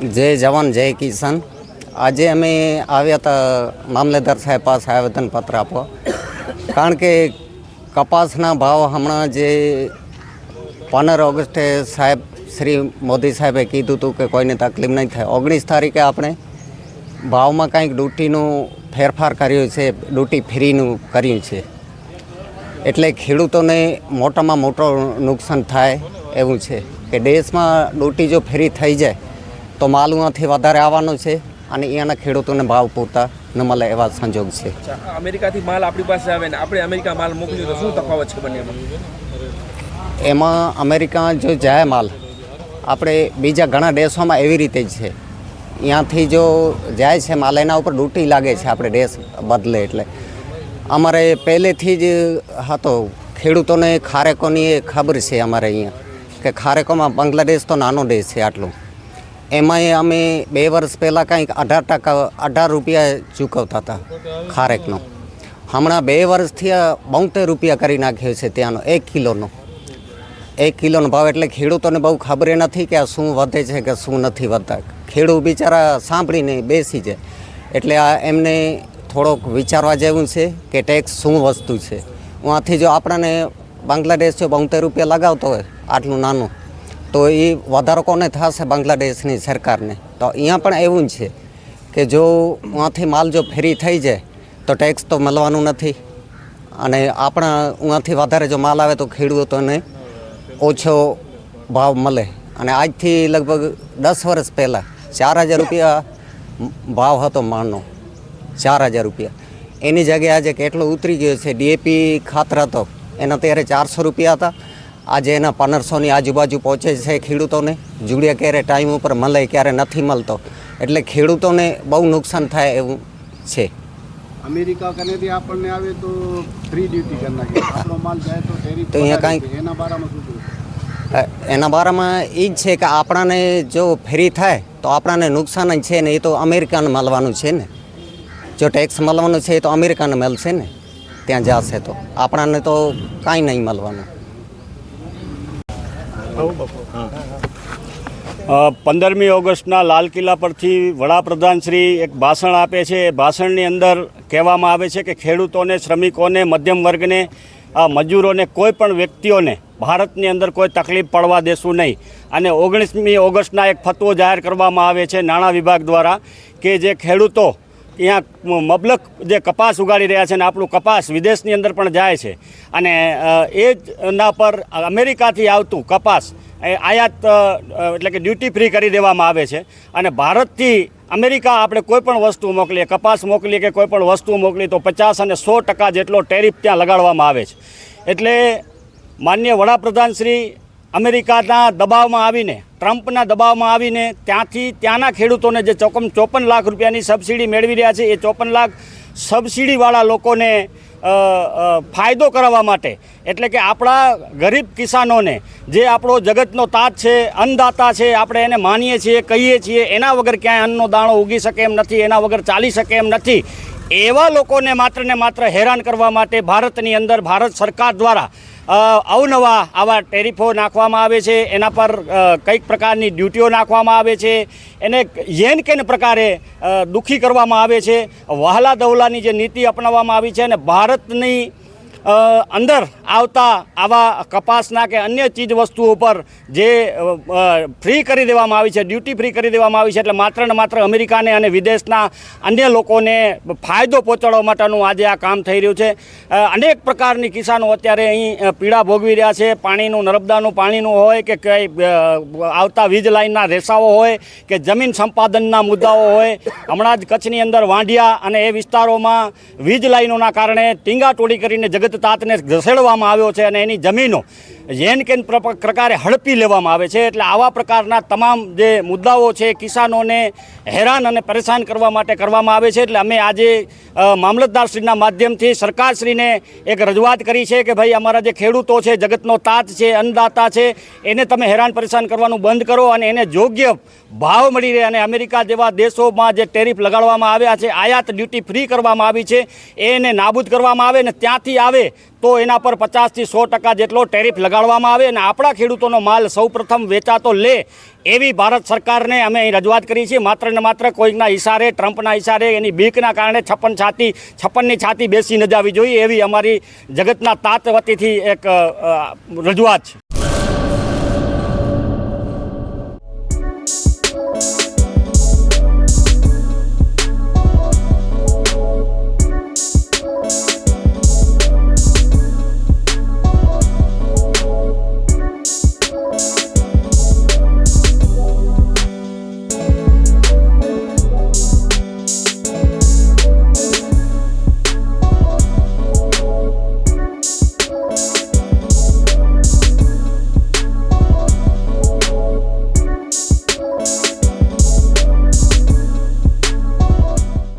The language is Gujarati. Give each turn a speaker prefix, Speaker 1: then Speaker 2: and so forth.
Speaker 1: જય જવાન, જય કિસાન. આજે અમે આવ્યા હતા મામલેદાર સાહેબ પાસે આવેદનપત્ર આપવા. કારણ કે કપાસના ભાવ હમણાં જે પંદર ઓગસ્ટે સાહેબ, શ્રી મોદી સાહેબે કીધું હતું કે કોઈને તકલીફ નહીં થાય. ઓગણીસ તારીખે આપણે ભાવમાં કાંઈક ડ્યુટીનું ફેરફાર કર્યો છે ડ્યુટી ફ્રીનું કર્યું છે. એટલે ખેડૂતોને મોટામાં મોટો નુકસાન થાય એવું છે. કે દેશમાં ડ્યુટી જો ફ્રી થઈ જાય તો માલ અહીંયાથી વધારે આવવાનો છે અને અહીંયાના ખેડૂતોને ભાવ પૂરતા ન મળે એવા સંજોગ છે.
Speaker 2: અમેરિકાથી માલ આપણી પાસે આવે ને આપણે અમેરિકા માલ મોકલ્યો તો શું તફાવત છે બંનેમાં?
Speaker 1: એમાં અમેરિકા જો જાય માલ આપણે બીજા ઘણા દેશોમાં એવી રીતે જ છે. અહીંયાથી જો જાય છે માલ એના ઉપર ડ્યુટી લાગે છે આપણે દેશ બદલે એટલે. અમારે પહેલેથી જ હતો ખેડૂતોને ખારેકોની ખબર છે અમારે અહીંયા કે ખારેકોમાં બાંગ્લાદેશ તો નાનો દેશ છે આટલું. એમાંય અમે બે વર્ષ પહેલાં કંઈક અઢાર ટકા, અઢાર રૂપિયા ચૂકવતા હતા ખારેકનો. હમણાં બે વર્ષથી બોતેર રૂપિયા કરી નાખ્યો છે ત્યાંનો, એક કિલોનો. એક કિલોનો ભાવ એટલે ખેડૂતોને બહુ ખબર નથી કે આ શું વધે છે કે શું નથી વધતા. ખેડૂત બિચારા સાંભળીને બેસી જાય. એટલે આ એમને થોડોક વિચારવા જેવું છે કે ટેક્સ શું વસ્તુ છે. આથી જો આપણને બાંગ્લાદેશ જો બોતેર રૂપિયા લગાવતો હોય, આટલું નાનું તો એ વધારો કોને થશે બાંગ્લાદેશની સરકારને? તો અહીંયા પણ એવું જ છે કે જો ઉहाँથી માલ જો ફ્રી થઈ જાય, તો ટેક્સ તો મળવાનું નથી. અને આપણા ઉहाँથી વધારે જો માલ આવે તો ખેડૂતોને ઓછો ભાવ મળે. અને આજથી લગભગ દસ વર્ષ પહેલાં ચાર હજાર રૂપિયા ભાવ હતો માળનો ચાર હજાર રૂપિયા. એની જગ્યાએ આજે કેટલો ઉતરી ગયો છે? ડીએપી ખાતર હતો. એના ત્યારે ચારસો રૂપિયા હતા. આજે એના પંદરસોની આજુબાજુ પહોંચે છે ખેડૂતોને. જુડિયા ક્યારે ટાઈમ ઉપર મળે ક્યારે નથી મળતો. એટલે ખેડૂતોને બહુ નુકસાન થાય એવું છે.
Speaker 3: અમેરિકા કનેથી આપણને આવે તો ફ્રી ડ્યુટી કરી નાખે. આપણો માલ જાય તો ટેરિફ
Speaker 1: તો અહીંયા
Speaker 3: વધારે એના બારામાં શું
Speaker 1: એના બારામાં એ જ છે કે આપણાને જો ફ્રી થાય તો આપણાને નુકસાન જ છે ને એ તો અમેરિકાને મળવાનું છે ને. જો ટેક્સ મળવાનું છે એ તો અમેરિકાને મળશે ને. ત્યાં જશે તો. આપણાને તો કાંઈ નહીં મળવાનું.
Speaker 4: પંદરમી ઓગસ્ટના લાલ કિલ્લા પરથી વડાપ્રધાન શ્રી એક ભાષણ આપે છે. એ ભાષણની અંદર કહેવામાં આવે છે કે ખેડૂતોને, શ્રમિકોને, મધ્યમ વર્ગને, આ મજૂરોને કોઈ પણ વ્યક્તિઓને ભારતની અંદર કોઈ તકલીફ પડવા દેશું નહીં. અને ઓગણીસમી ઓગસ્ટના એક ફતવો જાહેર કરવામાં આવે છે નાણાં વિભાગ દ્વારા કે જે ખેડૂતો અહીંયા મબલક જે કપાસ ઉગાડી રહ્યા છે અને આપણું કપાસ વિદેશની અંદર પણ જાય છે. અને એ જના પર અમેરિકાથી આવતું કપાસ એ આયાત એટલે કે ડ્યુટી ફ્રી કરી દેવામાં આવે છે. અને ભારતથી અમેરિકા આપણે કોઈ પણ વસ્તુ મોકલીએ, કપાસ મોકલીએ કે કોઈ પણ વસ્તુ મોકલીએ તો પચાસ અને સો ટકા જેટલો ટેરિફ ત્યાં લગાડવામાં આવે છે. એટલે માન્ય વડાપ્રધાન શ્રી અમેરિકાના દબાવમાં આવીને, ટ્રમ્પના દબાવમાં આવીને ત્યાંથી ત્યાંના ખેડૂતોને જે ચોકમ ચોપન લાખ રૂપિયાની સબસિડી મેળવી રહ્યા છે, એ ચોપન લાખ સબસિડીવાળા લોકોને ફાયદો કરાવવા માટે. એટલે કે આપણા ગરીબ કિસાનોને, જે આપણો જગતનો તાજ છે, અન્નદાતા છે, આપણે એને માનીએ છીએ, કહીએ છીએ, એના વગર ક્યાંય અન્નનો દાણો ઉગી શકે એમ નથી, એના વગર ચાલી શકે એમ નથી. એવા લોકોને માત્ર ને માત્ર હેરાન કરવા માટે ભારતની અંદર ભારત સરકાર દ્વારા અવનવા આવા ટેરિફો નાખવામાં આવે છે, એના પર કંઈક પ્રકારની ડ્યુટીઓ નાખવામાં આવે છે, એને યેન કેન પ્રકારે દુઃખી કરવામાં આવે છે. વહાલા દવલાની જે નીતિ અપનાવવામાં આવી છે અને ભારતની અંદર આવતા આવા કપાસના કે અન્ય ચીજ વસ્તુઓ પર જે ફ્રી કરી દેવામાં આવી છે, ડ્યુટી ફ્રી કરી દેવામાં આવી છે, એટલે માત્ર ને માત્ર અમેરિકાને અને વિદેશના અન્ય લોકોને ફાયદો પહોંચાડવા માટેનું આજે આ કામ થઈ રહ્યું છે. અનેક પ્રકારની કિસાનો અત્યારે અહીં પીડા ભોગવી રહ્યા છે. પાણીનું, નર્મદાનું પાણીનું હોય કે કંઈ આવતા વીજ લાઇનના રેસાઓ હોય કે જમીન સંપાદનના મુદ્દાઓ હોય. હમણાં જ કચ્છની અંદર વાંઢિયા અને એ વિસ્તારોમાં વીજ લાઇનોના કારણે ટીંગાટોળી કરીને જગત તાતને ઘસેડવામાં આવ્યો છે અને એની જમીનો જેન કેન પ્ર- પ્રકારે હડપી લેવામાં આવે છે. એટલે આવા પ્રકારના તમામ જે મુદ્દાઓ છે કિસાનોને હેરાન અને પરેશાન કરવા માટે કરવામાં આવે છે. એટલે અમે આજે મામલતદારશ્રીના માધ્યમથી સરકારશ્રીને એક રજૂઆત કરી છે કે ભાઈ અમારા જે ખેડૂતો છે, જગતનો તાત છે, અન્નદાતા છે, એને તમે હેરાન પરેશાન કરવાનું બંધ કરો અને એને યોગ્ય ભાવ મળી રહે. અને અમેરિકા જેવા દેશોમાં જે ટેરિફ લગાડવામાં આવ્યા છે, આયાત ડ્યુટી ફ્રી કરવામાં આવી છે, એને નાબૂદ કરવામાં આવે ને ત્યાંથી આવે તો એના પર પચાસથી સો ટકા જેટલો ટેરિફ લગાડવામાં આવે અને આપણા ખેડૂતોનો માલ સૌપ્રથમ વેચાતો લે એવી ભારત સરકારને અમે અહીં રજૂઆત કરી છે. માત્ર ને માત્ર કોઈકના ઇશારે ટ્રમ્પના ઇશારે એની બીકના કારણે છપ્પન છાતી, છપ્પનની છાતી બેસી ન જવી જોઈએ એવી અમારી જગતના તાત વતીથી એક રજૂઆત છે.